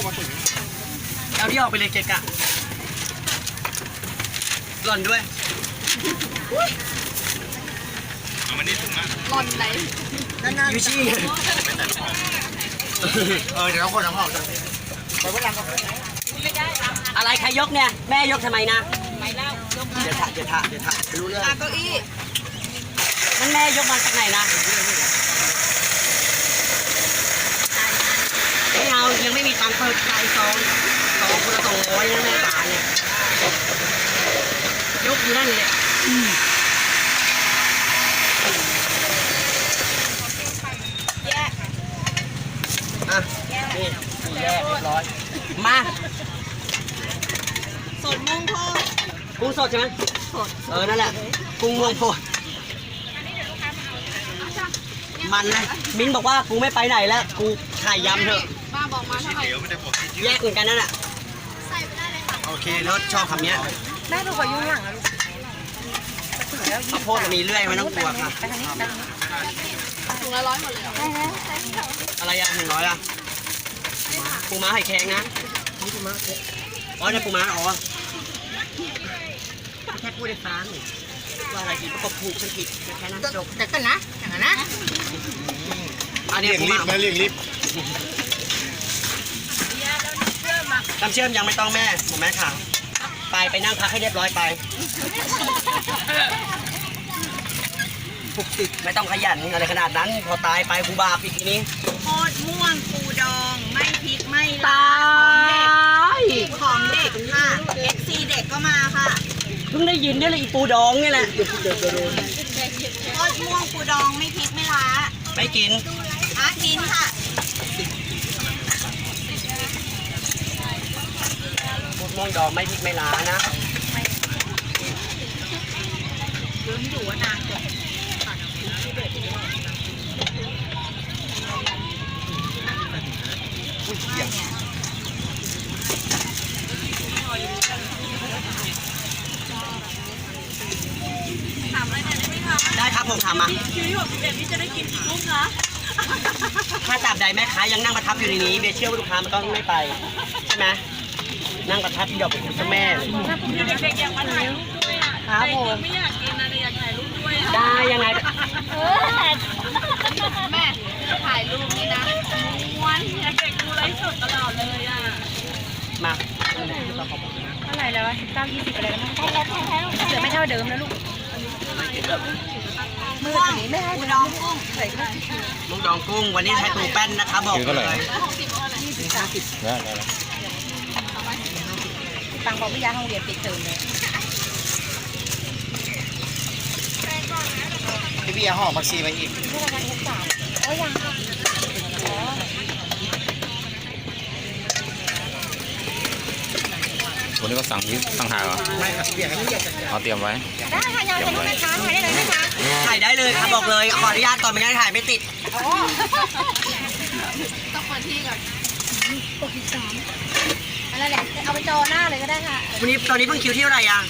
เอาที่ออกไปเลยเกะกะหล่อนด้วยเอามานี่ถุงอะหล่อนไหนยูชี่เออเดี๋ยวเราคนน้ำหอมจะไปว่ารังกับอะไรใครยกเนี่ย แม่ยกทำไมนะไม่เล่าเดี๋ยวถะเดี๋ยวถะเดี๋ยวถะรู้เรื่องเก้าอี้นั่นแม่ยกมาจากไหนนะไม่เอา ยังไม่มีตังค์เปิดใจซองซองคนละสองร้อยนะแม่ตาเนี่ยยกอยู่นั่นเลยแยกอะนี่สี่แยกเรียบร้อย มาสดม่วงทอดกุ้งสดใช่ไหมสดเออนั่นแหละกุ้งม่วงโพดมันเลยมิ้นบอกว่ากูไม่ไปไหนแล้ว กูถ่ายยำเถอะ ป้าบอกมาเท่าไหร่เดี๋ยวไม่ได้บอกที่แยกเหมือนกันนั่นแหละโอเคแล้วชอบคำเนี้ยแม่ดูขอยุ่งหลังอะลูกข้าวโพดมันมีเลื่อยไม่ต้องกลัวค่ะถุงละร้อยหมดเลยเหรออะไรอะหนึ่งร้อยอะปูม้าไข่แข็งนะนี่ปูม้าอ๋อเนี่ยปูม้าอ๋อแค่พูดให้ฟังว่าอะไรผิดก็ผูกฉันผิดแค่นั้นจบแต่กันนะอย่างนั้นนะอันนี้เลี่ยงปูลิม้าฟต์นะเลี่ยงลิฟต์ น้ำเชื่อมยังไม่ต้องแม่หมอแม่ค่ะ ไปไปนั่งพักให้เรียบร้อยไปปุกติดไม่ต้องขยันอะไรขนาดนั้น พอตายไปกูบาปอีกทีนี้โคตรม่วงปูดอง ไม่พริกไม่ตายของเด็กค่ะ XC เด็กก็มาค่ะ เพิ่งได้ยินเนี่ยเลยอีปูดองนี่แหละโคตรม่วงปูดองไม่พริกไม่ล้าไม่กินอากินค่ะ ม่วงดองไม่พริกไม่ล้านะลืมอยู่ว่านานกว่าอุ้ยเหี้ยถามอะไรหน่อยได้ไหมคะได้ครับผมถามมาคิวที่หกสิบเอ็ดนี่จะได้กินกี่ลูกคะถ้าจับใดแม่ค้ายังนั่งประทับอยู่ในนี้เบียร์เชื่อว่าลูกค้ามันต้องไม่ไป ใช่ไหม นั่งประทับหยอกเป็นเจ้าแม่เลยเด็กๆอยากมาถ่ายรูปด้วยอะครับผม ไม่อยากกินนะแต่อยากถ่ายรูปด้วยอะได้ยังไงแม่ถ่ายรูปนี่นะม้วนเด็กดูไลฟ์สดตลอดเลยอะมาเท่าไหร่แล้วเก้ายี่สิบอะไรแล้วมั้งเหลือไม่เท่าเดิมนะลูกม่วงปูดองกุ้งใส่ข้าวลูกดองกุ้งวันนี้ใช้ปูแป้นนะคะบอกเลยหกสิบเท่าไหร่ได้ได้ไตังบอกวิทยาห้องเรียนปิดเทอมเลยพี่เบียร์ห่อผักชีมาอีกเมื่อวันที่สามโอ้ยังค่ะอ๋อวันนี้ก็สั่งนี้สั่งหาเหรอไม่ครับพี่เบียร์ให้พี่เบียร์จัดการเอาเตรียมไว้ได้ค่ะยังจะได้ไหมคะถ่ายได้เลยไหมคะถ่ายได้เลยค่ะบอกเลยขออนุญาตก่อนไม่งั้นถ่ายไม่ติดต้องเปิดที่ก่อนปกติสาม อะไรแหละเอาไปจอหน้าเลยก็ได้ค่ะ วันนี้ตอนนี้เพิ่งคิวที่เท่าไหร่อะ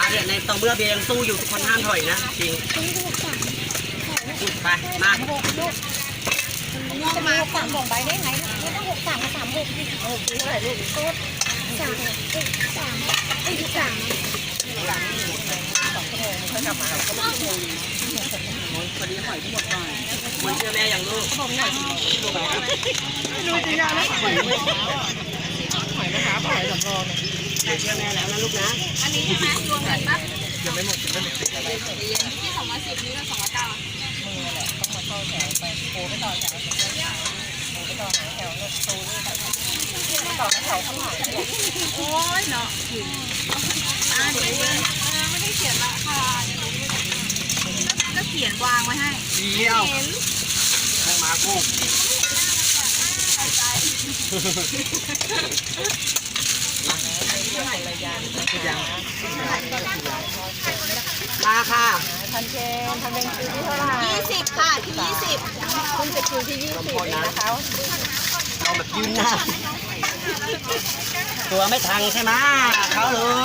อะเดี๋ยวในตรงเมื่อเบียร์ยังสู้อยู่ทุกคนห้ามถอยนะจริงไปมาหกลูกจะมีหกสามบอกไปได้ไงไม่ต้องหกสามกับสามหกหกเท่าไหร่ลูกโต๊ดสามสามไอ้ ที่สามมันเชื่อแม่อย่างลูกดูจริงๆแล้วหอยไม่หอยนะคะหอยสำรองเนี่ยแม่เชื่อแม่แล้วนะลูกนะ อันนี้ใช่ไหมรวมกันปะยังไม่หมดยังไม่หมดติดอะไรที่สองร้อยสิบนี่ก็สองร้อยเก้าโอ้ยเนาะอ่าเดี๋ยวเลยเออไม่ได้เขียนราคาเดี๋ยวดูด้วยกันก็เขียนวางไว้ให้เดียวแม่มากุ้งมาค่ะพันเจนทำเป็นคิวที่เท่าไหร่ยี่สิบค่ะที่ยี่สิบคุณจะคิวที่ยี่สิบนะคะเอาแบบยืนหน้าตัวไม่ทังใช่ไหมเขาเลย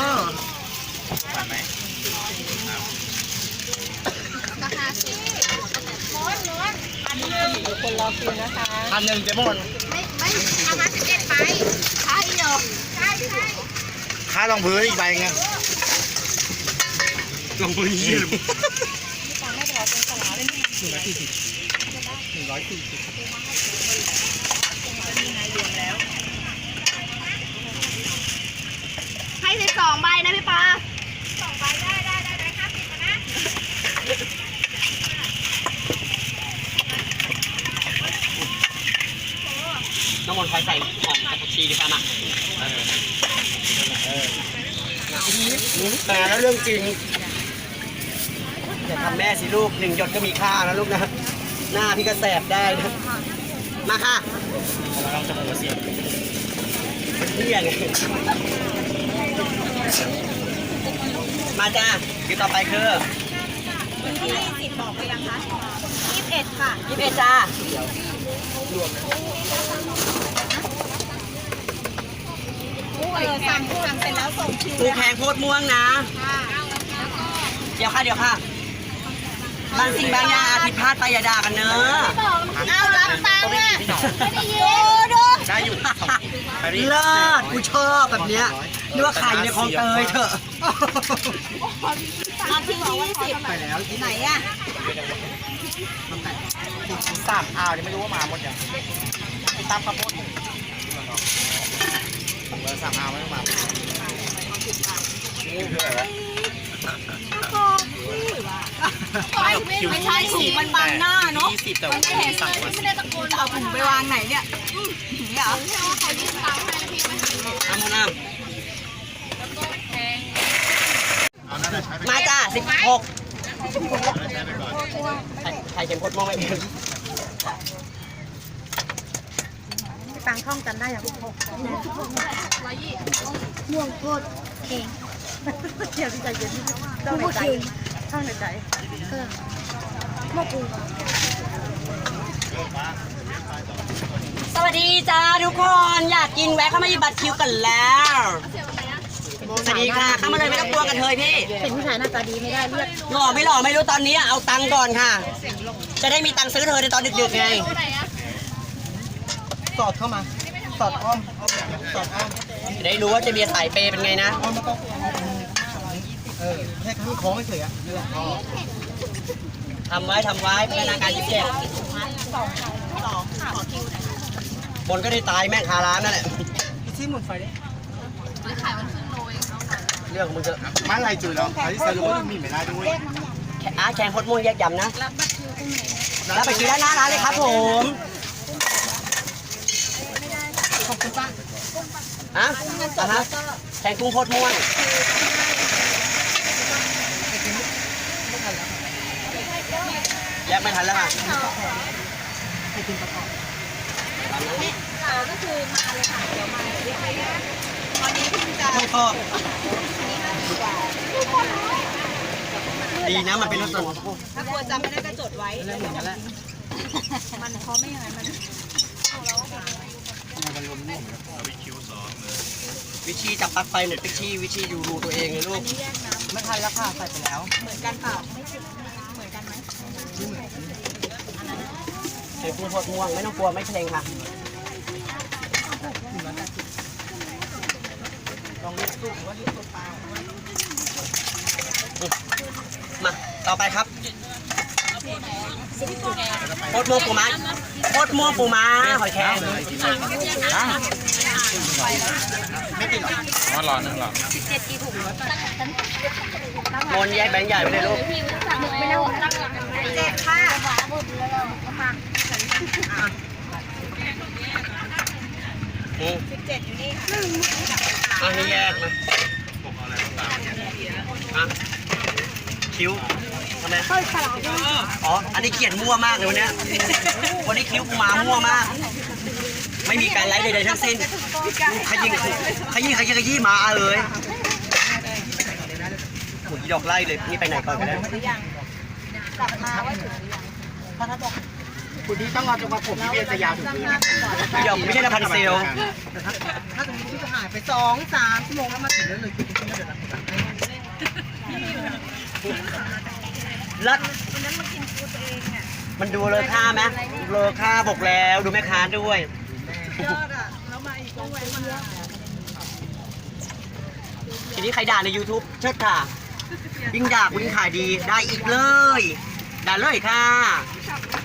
ราคาสิ คนรอคิวนะคะพันหนึ่งเจ๊มอนไม่ไม่เอามาสิบเจ็ดไปใช่เหรอใช่ใช่ค่ารองพื้นอีกใบไงรองพื้นยี่สิบตอนแรกบอกเป็นสลาเลยนี่หนึ่งร้อยสี่สิบหนึ่งร้อยสี่สิบให้สิบสองใบนะพี่ปา สองใบได้ได้ได้ได้ครับสิบนะ น้ำมันต์คอยใส่หอมกับผักชีดีกว่ามาแต่แล้วเรื่องจริงอย่าทำแม่สิลูกหนึ่งหยดก็มีค่านะลูกนะ หน้าพี่ก็แสบได้นะ มาค่ะเราจะหัวเสียเที่ยงมาจ้าคือต่อไปคือวันที่สิบบอกไปยังคะยี่สิบเอ็ดค่ะยี่สิบ เอ็ดจ้าเออสั่งสั่งเสร็จแล้วส่งคิวปูแพงโพดม่วงนะเดี๋ยวค่ะ เดี๋ยวค่ะ บางสิ่งบางอย่างอาจผิดพลาดไปอย่าด่ากันเนอะ เอารับตังค์อะไม่ได้ยินดูได้อยู่เลิศกูชอบแบบเนี้ยนึกว่าขายอยู่ในคลองเตยเถอะ มาที่ยี่สิบไปแล้วไหนอะสามอ้าวนี่ไม่รู้ว่ามาหมดยังตามข้าวโพดเบอร์สามอ้าวไม่ต้องมาไม่ใช่ถุงมันบังหน้าเนาะมันไม่เห็นเลยไม่ได้ตะโกนเอาถุงไปวางไหนเนี่ยเนี่ยเหรอน้ำมันน้ำ มาจ้าสิบหกใครเข็มพดมองไม่เป็นตังท่องกันได้อย่างหกม่วงโคตรเก่งเดี๋ยวใจเย็นเจ้าในใจท่องในใจเออมะกรูดสวัสดีจ้าทุกคน อยากกินแวะเข้ามาหยิบบัตรคิวกันแล้ว สวัสดีค่ะเข้ามาเลยไม่ต้องกลัวกันเถยพี่เห็นผู้ชายหน้าตาดีไม่ได้เลือดหล่อไม่หล่อไม่รู้ตอนนี้เอาตังค์ก่อนค่ะ จะได้มีตังค์ซื้อเธอในตอนดึกๆไงสอดเข้ามา สอดอ้อมสอดอ้อมจะได้รู้ว่าเจะเบียร์สายเปย์เป็นไงนะอ้อมมันต้องเออแค่ข้างโค้งไม่เฉยอะนี่แหละอ๋อทำไว้ทำไว้พัฒนาการยิบเจ็ดบนก็ได้ตายแม่งคาร้านนั่นแหละพี่ชี้หมุนไฟดิ เรื่องของมึงเถอะมาลายจุดแล้วอันนี้สรุปว่ามีไม่ได้ด้วยแค่อาแข่งพดม่วงแยกยำนะ รับบัตรคิวด้านหน้าร้านเลยครับผมขอบคุณป้าอะอะฮะแข่งกุ้งพดม่วงแยกไม่ทันแล้วค่ะก็คือมาเลยค่ะ เดี๋ยวมาเรียกไปตอนนี้เพิ่งจะไม่ชอบ ดีนะมันเป็นรถส่วนตัวถ้ากลัวจำไม่ได้ก็จดไว้เรื่องเหมือนกันแหละมันเพราะไม่อย่างนั้นมันวิชีจับปลั๊กไฟหน่อยวิชีวิชีดูรูตัวเองเลยลูกไม่ทันแล้วค่ะใส่ไปแล้ว เหมือนกันเปล่าเหมือนกันไหมไอ้กุ้งพดม่วงไม่ต้องกลัวไม่เพลงค่ะลองเรียกตู้ว่าที่ตัวปลา มา ต่อไปครับโคตรม่วงปูม้าโคตรม่วงปูม้าหอยแครงว่ารอนึงหรอมนแยกแบงค์ใหญ่ไปเลยลูกไม่ได้ตั้งเจ็ดค่ะอืมสิบเจ็ดอยู่นี่ค่ะอันนี้แยกมาอะ คิ้วทำไมอ๋อ อันนี้เขียนมั่วมากเลยวันเนี้ยวันนี้คิ้วกูมามั่วมาก ไม่มีการไลฟ์ใดๆทั้งสิ้นขยิงขยี้ขยี้ขยี้มาเอ้ยโอ้ยดอกไล่เลยนี่ไปไหนก่อนกันได้กลับมาว่าถึงคุณที่ต้องรอจนกว่าผมพี่เบียร์จะยาวถึงนี้นะพี่ดอกไม่ใช่นะพันเซลแต่ถ้าถ้าตรงนี้พี่จะหายไปสองสามชั่วโมงแล้วมาถึงแล้วเลยคือคุณไม่เดือดร้อน รัดมันดูเลยค่าไหมเลอค่าบอกแล้วดูแม่ค้าด้วย ยอดอะแล้วมาอีกต้องไว้มาทีนี้ใครด่าใน YouTube เชิดค่ะ ยิ่งด่ากูยิ่งขายดีได้อีกเลย ด่าเลยค่ะ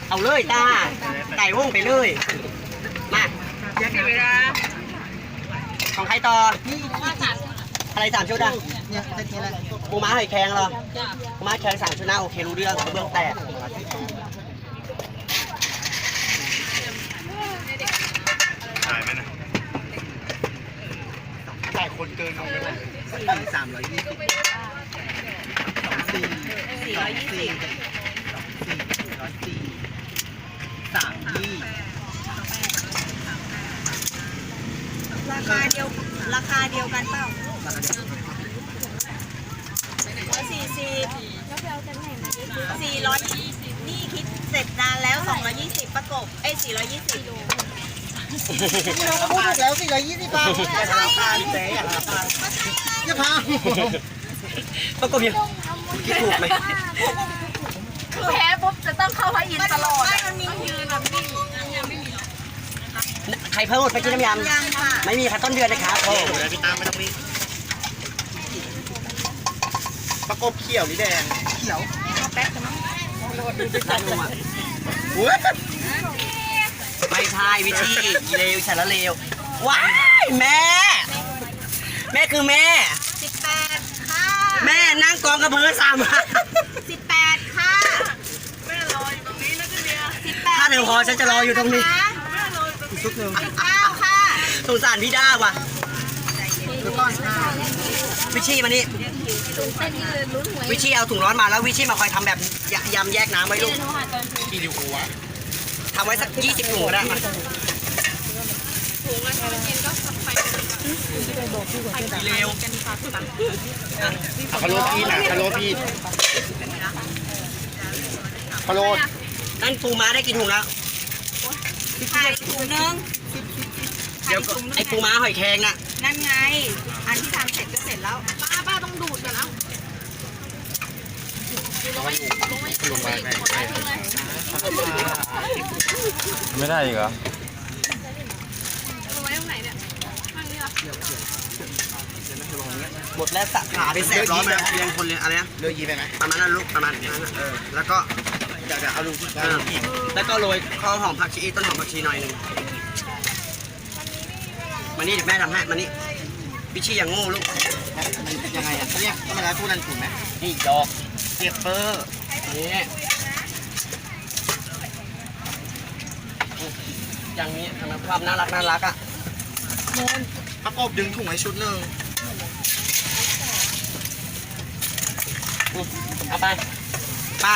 เอาเลยตาไก่วงไปเลย มาเดี๋ยวเวลาของใครต่ออะไรสามชุดอะเนี่ยเต็มที่แล้ว ปูม้าหอยแครงเหรอปูม้าแครงสามชุดนะโอเครู้เรื่องกระเบื้องแตกถ่ายไหมนะหลายคนเกินลงไปเลยสี่สามร้อยยี่สิบสี่สี่ร้อยยี่สิบสี่ร้อยสี่สามยี่ราคาเดียวราคาเดียวกันเปล่าร้อย สี่สิบสี่ร้อยนี่คิดเสร็จนานแล้วสองร้อยยี่สิบประกบเอ้สี่ร้อยยี่สิบพี่น้องก็พูดถูกแล้วสี่ร้อยยี่สิบบาทใช่ค่ะเจ๊อะอย่าพาประกบยังคิดถูกไหมคือแพ้ปุ๊บจะต้องเข้าพระอินทร์ตลอดไม่มันมียืนแบบนิ่งใครเพิ่มไปกินน้ำยยังค่ะำไม่มีค่ะต้นเดือนนะครับโอ้เดี๋ยวพี่ตามไม่ต้องรีบ ประกบเขียวหรือแดงเขียวน่าดูอะอุ้ยไม่ใช่วิธีเลวฉันละเลวว้ายแม่ แม่คือแม่ สิบแปดค่ะแม่นั่งกองกระเบือสามสิบแปดค่ะแม่รออยู่ตรงนี้นะจ๊ะเนี่ยสิบแปดถ้าเดี๋ยวพอฉันจะรออยู่ตรงนี้อีกชุดหนึ่งสิบเก้าค่ะสงสารพี่ด้าว่ะคือก้อนข้า ววิชีมานี่วิชีเอาถุงร้อนมาแล้ววิชีมาคอยทำแบบยยำแยกน้ำไว้ลูกกี่ดิวหัวทำไว้สักยี่สิบถุงก็ได้มาเร็วพะโล้พี่นะพะโล้พี่พะโล้นั่นปูม้าได้กี่ถุงแล้วไข่ถุงนึง เดี๋ยวก่อนไอ้ปูม้าหอยแครงน่ะ นั่นไง อันที่ทำเสร็จก็เสร็จแล้ว ป้าป้าต้องดูดก่อนแล้วลงมาไหนไม่ได้อีกเหรอหมดแล้วสะขาเป็นแสบร้อนเลยเรียงคนเลยอะไรนะเลือกยีไปไหมประมาณนั้นลูกประมาณนั้นนะเออแล้วก็เดี๋ยวเดี๋ยวเอาดูที่เออแล้วก็โรยข้าวหอมผักชีต้นหอมผักชีหน่อยหนึ่ง มานี่เดี๋ยวแม่ทำให้มานี่พี่ชีอย่างโง่ลูกยังไงอะเขาเรียกธรรมดาพูดนั่นถูกไหมนี่ดอกเก็บเปอร์นี่อย่างนี้ทำให้ความน่ารักน่ารักอะประกบดึงถุงไว้ชุดหนึ่งอืมเอาไปไป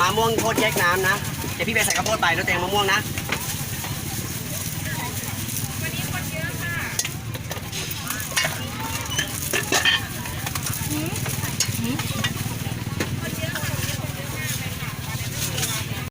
มะม่วงโคตรแยกน้ำนะ เดี๋ยวพี่ไปใส่ข้าวโพดไปแล้วแตงมะม่วงนะ